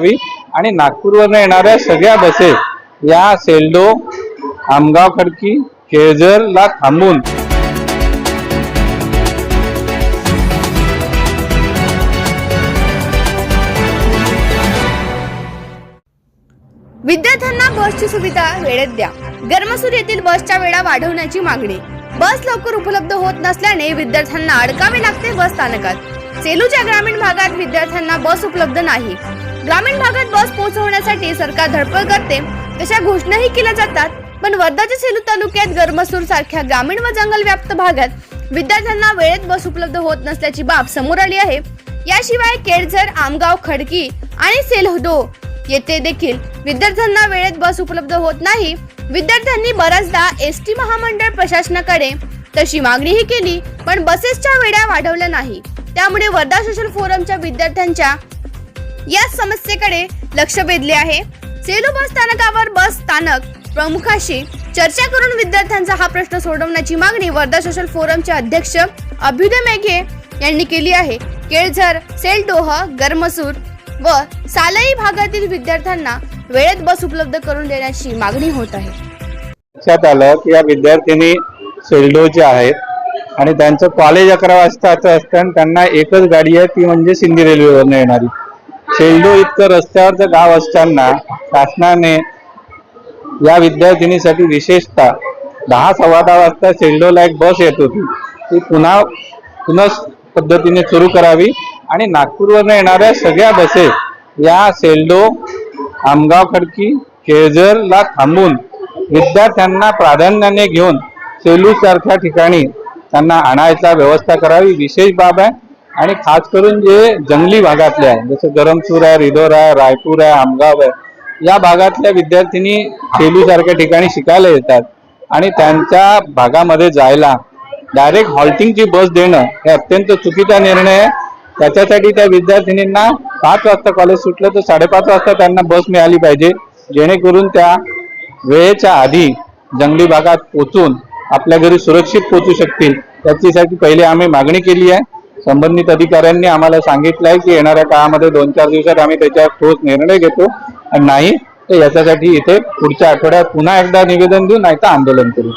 करावी आणि नागपूरवरनं येणाऱ्या सगळ्या बसेस या सेल्डो आमगाव खडकी केळझरला थांबून. विद्यार्थ्यांना बसची सुविधा वेळेत द्या. गर्मसूर येथील बसच्या वेळा वाढवण्याची मागणी. बस लवकर उपलब्ध होत नसल्याने विद्यार्थ्यांना अडकावे लागते बस स्थानकात. सेलूच्या ग्रामीण भागात विद्यार्थ्यांना बस उपलब्ध नाही. ग्रामीण भागात बस पोहोचवण्यासाठी सरकार धडपड करते तशा घोषणाही केल्या जातात. पण वर्धाच्या सेलू तालुक्यात गरमसूर सारख्या ग्रामीण व जंगल व्याप्त भागात विद्यार्थ्यांना वेळेत बस उपलब्ध होत नसल्याची बाब समोर आली आहे. याशिवाय केळझर आमगाव खडकी आणि सेलहदो येथे देखील विद्यार्थ्यांना वेळेत बस उपलब्ध होत नाही. विद्यार्थ्यांनी बऱ्याचदा एस टी महामंडळ प्रशासनाकडे तशी मागणीही केली पण बसेसच्या वेळा वाढवल्या नाही. त्यामुळे वर्धा सोशल फोरमच्या विद्यार्थ्यांच्या या समस्येकडे लक्ष वेधले आहे. सेलू बस स्थानकावर बस स्थानक प्रमुखाशी चर्चा करून विद्यार्थ्यांचा हा प्रश्न सोडवण्याची मागणी वर्धा सोशल फोरमचे अध्यक्ष अभ्युदय मेघे यांनी केली आहे. केळझर सेलडोह गरमसूर व सालई भागातील विद्यार्थ्यांना वेळेत बस उपलब्ध करून देण्याची मागणी होत आहे. लक्षात आलं की या विद्यार्थिनी सेल्डोचे आहेत आणि त्यांचं कॉलेज अकरा वाजताचं असतं आणि त्यांना एकच गाडी आहे ती म्हणजे सिंधी रेल्वेवरनं येणारी. शेल्डो इतकं रस्त्यावरचं गाव असताना शासनाने या विद्यार्थिनीसाठी विशेषतः दहा सव्वा दहा वाजता सेल्डोला एक बस येत होती. ती पुन्हा पुनः पद्धतीने सुरू करावी आणि नागपूरवरून येणाऱ्या सगळ्या बसेस या सेल्डो आमगाव खडकी केळझरला थांबून विद्यार्थ्यांना प्राधान्याने घेऊन सेलू सारख्या ठिकाणी त्यांना आणायचा व्यवस्था करावी. विशेष बाब आहे आणि खास करून जे जंगली भागातले आहे जसं गरमसूर आहे रिधोर आहे रायपूर आहे आमगाव आहे या भागातल्या विद्यार्थिनी सेलूसारख्या ठिकाणी शिकायला येतात आणि त्यांच्या भागामध्ये जायला डायरेक्ट हॉल्टिंगची बस देणं हे अत्यंत चुकीचा निर्णय आहे. त्याच्यासाठी त्या विद्यार्थिनींना पाच वाजता कॉलेज सुटलं तर साडेपाच वाजता त्यांना बस मिळाली पाहिजे. जेणेकरून त्या वेळेच्या आधी जंगली भागात पोचून आपल्या घरी सुरक्षित पोचू शकतील. त्याच्यासाठी पहिले आम्ही मागणी केली आहे. संबंधित अधिकाऱ्यांनी आम्हाला सांगितलं आहे की येणाऱ्या काळामध्ये दोन चार दिवसात आम्ही त्याच्यावर ठोस निर्णय घेतो. आणि नाही तर याच्यासाठी इथे पुढच्या आठवड्यात पुन्हा एकदा निवेदन देऊ नाही तर आंदोलन करू.